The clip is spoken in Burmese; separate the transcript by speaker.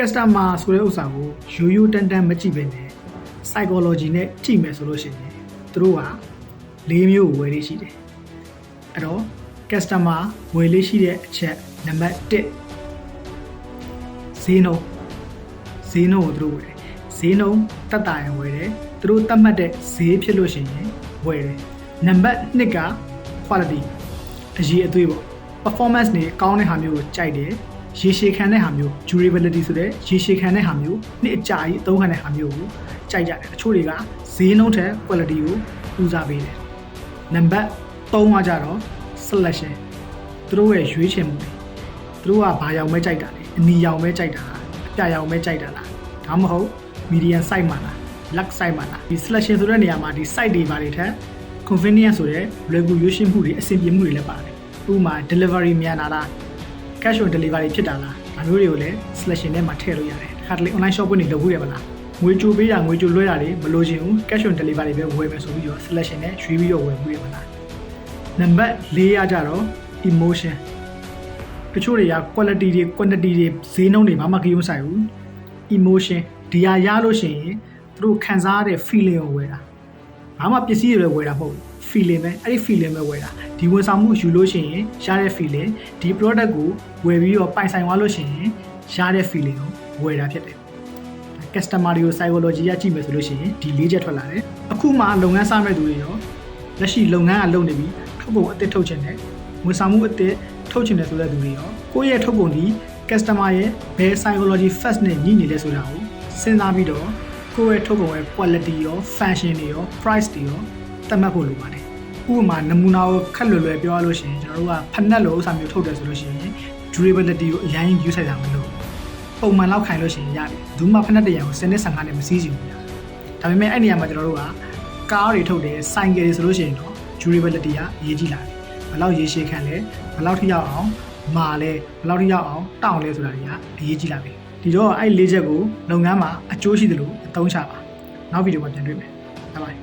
Speaker 1: customer ဆိုတဲ့ဥစ္စာကိုရိုးရိုးတန်းတန်းမကြည့်ပဲနဲ့ psychology နဲ့ကြည့်မယ်ဆိုလို့ရှိရင်သူတို့က၄မျိုးကိုဝယ်လေးရှိတယ်အဲ့တော့ customer ဝယ်လေးရှိတဲ့အချက်နံပါတ်1ဈေးနှုန်းဈေးနှုန်းကိုသူတို့ဝယ်တယ်ဈေးနှုန်းတက်တာရင်ဝယ်တယ်သူတို့တတ်မှတ်တဲ့ဈေးဖြစ်လို့ရှိရင်ဝယ်တယ်နံပါတ်2က quality အရေးအသွေးပေါ့ performance နေကောင်းတဲ့ဟာမျိုးကိုကြိုက်တယ် ရေရှည်ခံတဲ့ဟာမျိုး durability ဆိုတဲ့ရေရှည်ခံတဲ့ဟာမျိုးနှစ်အကြာကြီးအသုံးခံတဲ့ဟာမျိုးကိုကြိုက်ကြတယ်အချို့တွေကဈေးနှုန်းထက် quality ကိုဦးစားပေးတယ်နံပါတ်3ကကြတော့ selection သူတို့ရဲ့ရွေးချယ်မှုတွေသူတို့ကဘာရောင်ပဲကြိုက်တာလဲအနီရောင်ပဲကြိုက်တာလားအပြရောင်ပဲကြိုက်တာလားဒါမှမဟုတ် medium size မှာလား luxe size မှာလားဒီ selection ဆိုတဲ့နေရာမှာဒီ site တွေဘာတွေထက် convenience ဆိုတဲ့လွယ်ကူရွေးရှင်းမှုတွေအဆင်ပြေမှုတွေလည်းပါတယ်ဥပမာ delivery မြန်တာလား cash on delivery ဖြစ်တာလားဒါမျိုးတွေကိုလည်း selection ထဲမှာထည့်လို့ရတယ်တစ်ခါတလေ online shop တွေလုပ်ဖို့ရပါလားငွေကြိုပေးတာငွေကြိုလွှဲတာတွေမလိုချင်ဘူး cash on delivery ပဲဝယ်မယ်ဆိုပြီးတော့ selection နဲ့ရွေးပြီးတော့ဝယ်မှုရပါလားနံပါတ်၄ရကြတော့ emotion တချို့တွေက quality တွေ quantity တွေဈေးနှုန်းတွေဘာမှကြည့်မဆိုင်ဘူး emotion ဒီဟာရလို့ရှိရင်သူတို့ခံစားရတဲ့ feeling ကိုဝယ်တာ ဘာမှပစ္စည်းတွေလည်းဝယ်တာမဟုတ်ဘူး feeling ပဲအဲ့ဒီ feeling ပဲဝယ်တာဒီဝန်ဆောင်မှုယူလို့ရှိရင်ရတဲ့ feeling ဒီ product ကိုဝယ်ပြီးတော့ပိုင်ဆိုင်သွားလို့ရှိရင်ရတဲ့ feeling ကိုဝယ်တာဖြစ်တယ် customer တွေကို psychology ရကြည့်မယ်ဆိုလို့ရှိရင်ဒီ၄ချက်ထွက်လာတယ်အခုမှလုပ်ငန်းစမဲ့သူတွေရောလက်ရှိလုပ်ငန်းကလုပ်နေပြီးထုတ်ကုန်အသစ်ထုတ်ချင်တယ်ဝန်ဆောင်မှုအသစ်ထုတ်ချင်တယ်ဆိုတဲ့သူတွေရောကိုယ့်ရဲ့ထုတ်ကုန်ဒီ customer ရဲ့ဘယ် psychology first နဲ့ညှိနေလဲဆိုတာကိုစဉ်းစားပြီးတော့ ကိုယ့်ရဲ့ထုတ်ကုန်ရဲ့ quality ရော function တွေရော price တွေရောသတ်မှတ်ဖို့လိုပါတယ်ဥပမာနမူနာကိုခက်လွယ်လွယ်ပြောရလို့ရှိရင်ကျွန်တော်တို့ကဖက်နက်လိုဥစ္စာမျိုးထုတ်တယ်ဆိုလို့ရှိရင် durability ကိုအရင်ယူဆိုင်တာမလို့ပုံမှန်လောက်ခိုင်လို့ရှိရင်ရတယ်။ဘူးမှဖက်နဲ့တရံကိုစနစ်15နဲ့မစည်းစီဘူးညာ။ဒါပေမဲ့အဲ့နေရာမှာကျွန်တော်တို့ကကားတွေထုတ်တယ်ဆိုင်ကယ်တွေဆိုလို့ရှိရင်တော့ durability ကအရေးကြီးလာတယ်။ဘယ်လောက်ရေရှည်ခံလဲဘယ်လောက်ထိရောက်အောင်မာလဲဘယ်လောက်ထိရောက်အောင်တောင့်လဲဆိုတာတွေကအရေးကြီးလာပြီ။ ဒီတော့အဲ့လေးချက်ကိုလုပ်ငန်းမှာအကျိုးရှိသလိုအသုံးချပါ။နောက်ဗီဒီယိုမှာပြန်တွေ့မယ်။ဘိုင်ဘိုင်